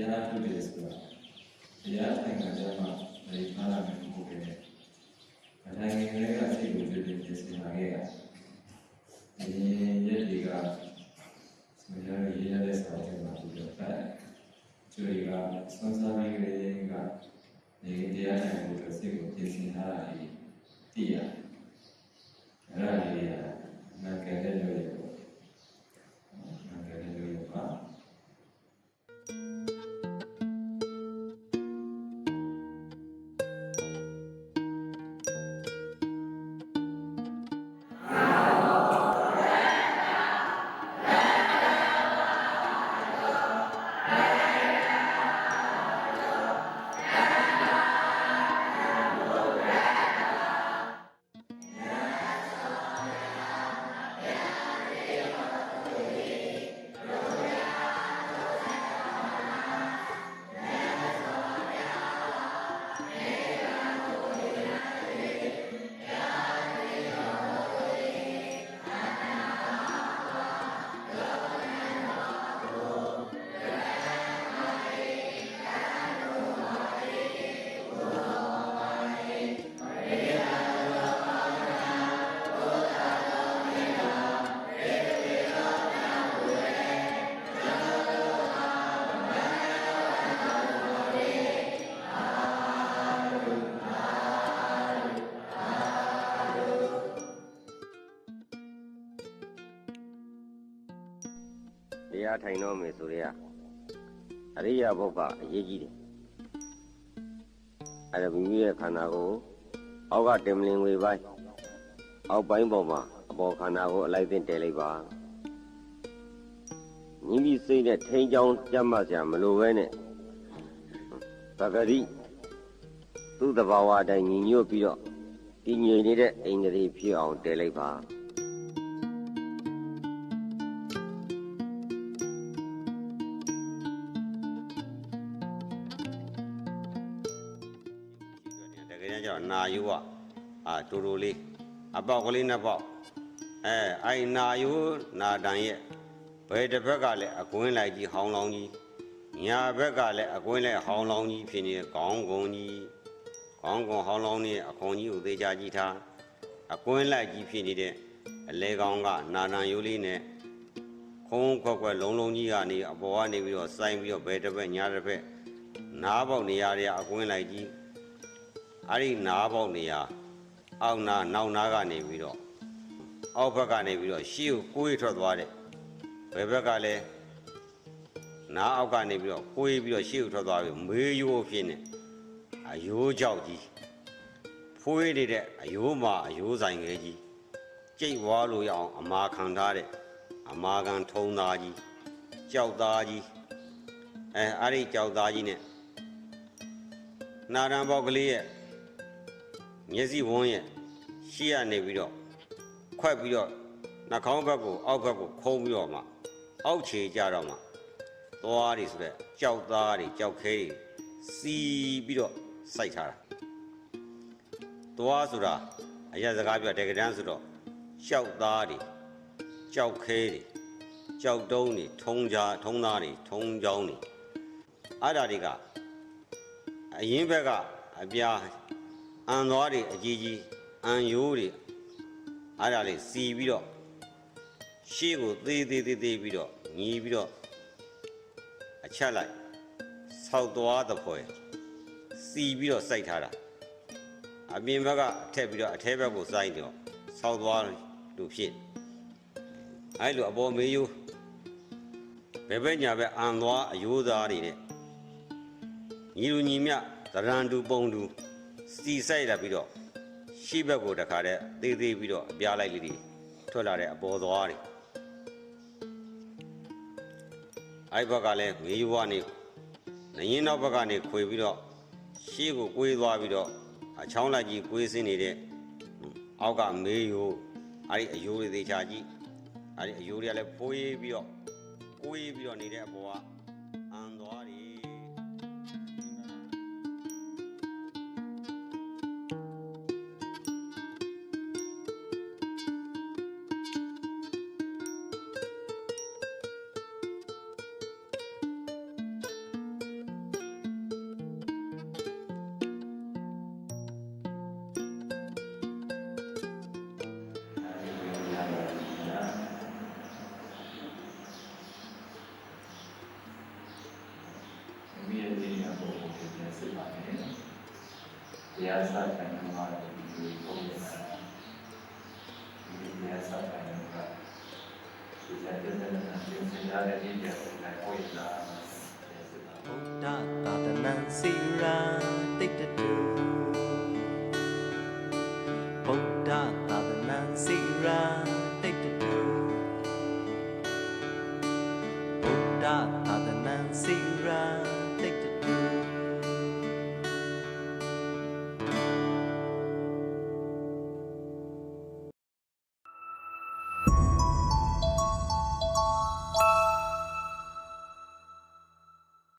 တရားထုတ်တယ်ဆိုတာတရားထိုင်ခံကြမှာဒီဖားလာမယ်ဟုတ်ကဲ့။အတိုင်းငယ်လေးကစိတ်ကိုကြွတင်ပြင်ဆင်လာခဲ့တာ။ဒီရက်ဒီကစမရရေးရတဲ့စာချုပ်မှာပြီးတော့ဖတ်။ကျွေကစွမ်းစားပြီးကလေးကနေတရားထိုင်ဖို့အတွက်စိတ်ကိုပြင်ဆင်ထားတာဒီသိရ တရားထိုင်တော့မယ်ဆိုရဲအရိယာဘုတ်ကအရေးကြီးတယ်အဲ့ဒါမိမိရဲ့ခန္ဓာကိုအောက်ကတင်မလင်ဝေပိုင်းအောက်ပိုင်းပေါ်မှာအပေါ်ခန္ဓာကိုအလိုက်တင်တည်လိုက်ပါမိမိစိတ်နဲ့ထိန်းချောင်းကြမ်းမှစရာမလိုပဲနဲ့သဂရိသူ့တဘာဝအတိုင်းညီညွတ်ပြီးတော့တည်ငြိမ်နေတဲ့အိန္ဒြေဖြစ်အောင်တည်လိုက်ပါ ကယ်ကျတော့နာယုကအာတူတူလေးအပေါက်ကလေးနှစ်ပေါက်အဲအိုင်နာယုနာတန်ရဲ့ဘယ်တစ်ဘက်ကလည်းအကွင်းလိုက်ကြီးဟောင်းလောင်းကြီးညာဘက်ကလည်းအကွင်းလိုက်ဟောင်းလောင်းကြီးဖြစ်နေတဲ့ခေါင်းကုံကြီးခေါင်းကုံဟောင်းလောင်းနေအခွန်ကြီးကိုသေးချာကြည့်ထားအကွင်းလိုက်ကြီးဖြစ်နေတဲ့အလဲကောင်းကနာတန်ယုလေးနဲ့ခုံးခွက်ခွက်လုံးလုံးကြီးကနေအပေါ်ကနေပြီးတော့စိုင်းပြီးတော့ဘယ်တစ်ဘက်ညာတစ်ဘက်နားပေါက်နေရတဲ့အကွင်းလိုက်ကြီး အဲ့ဒီနားပေါက်နေရအောက်နာနောက်နာကနေပြီးတော့အောက်ဘက်ကနေပြီးတော့ရှေ့ကိုကိုယ်ထွက်သွားတဲ့ဘယ်ဘက်ကလဲနားအောက်ကနေပြီးတော့ကိုယ်ပြီးတော့ရှေ့ကိုထွက်သွားပြီးမေးရိုးဖြစ်နေအယိုးကြောက်ကြီးဖွေးနေတဲ့အယိုးမှာအယိုးဆိုင်ငယ်ကြီးကြိတ်ဝါလို့ရအောင်အမာခံထားတဲ့အမာခံထုံသားကြီးကြောက်သားကြီးအဲအဲ့ဒီကြောက်သားကြီးနဲ့နာရန်ပေါက်ကလေးရဲ့ မျက်စိဝန်းရဲ့ရှေ့ကနေပြီးတော့ခွက်ပြီးတော့နှာခေါင်းဘက်ကိုအောက်ဘက်ကိုခုံးပြီးတော့မှအောက်ခြေကြတော့မှသွားတွေဆိုတဲ့ကြောက်သားတွေကြောက်ခဲတွေစီးပြီးတော့စိုက်ထားတာသွားဆိုတာအရက်စကားပြောတကယ်တမ်းဆိုတော့ကြောက်သားတွေကြောက်ခဲတွေကြောက်တုံးတွေထုံးကြားထုံးသားတွေထုံးချောင်းတွေအဲ့ဒါတွေကအရင်ဘက်ကအပြား အန်သွားတွေအကြီးကြီးအန်ယိုးတွေအားရလေးစီပြီးတော့ရှေ့ကိုသေးသေးသေးသေးပြီးတော့ညီပြီးတော့အချက်လိုက်ဆောက်သွားတဲ့ဖွယ်စီပြီးတော့စိုက်ထားတာအပြင်ဘက်ကအထက်ပြီးတော့အထဲဘက်ကိုစိုက်တော့ဆောက်သွားလို့ဖြစ်အဲလိုအပေါ်မေးယိုးဘယ်ဘက်ညာဘက်အန်သွားအယိုးသားတွေနဲ့ညီလူညီမြသရန်တူပုံတူ စီဆိုင်လာပြီးတော့ရှေ့ဘက်ကိုတခါတည်းသေးသေးပြီးတော့အပြားလိုက်လေးတွေထွက်လာတဲ့အပေါ်သွားတွေအဲ့ဘက်ကလည်းမေယွားနေနရင်နောက်ဘက်ကနေခွေပြီးတော့ရှေ့ကိုကွေးသွားပြီးတော့အချောင်းလိုက်ကြီးကွေးစင်းနေတဲ့အောက်ကမေယိုးအဲ့ဒီအယိုးတွေသေးချာကြီးအဲ့ဒီအယိုးတွေကလည်းဖိုးရေးပြီးတော့ကွေးပြီးတော့နေတဲ့အပေါ်ကအန်သွားတွေ။စ ပါမယ်တရားစတိုင်မှာဒီပုံနေတာဒီတရားစတိုင်မှာဒီစတဲ့တဲ့တဲ့ပြင်စရာတဲ့ဒီတဲ့ကိုယ်လာစစ်ပါဗုဒ္ဓသာသနာစီရာတိတ်တတူ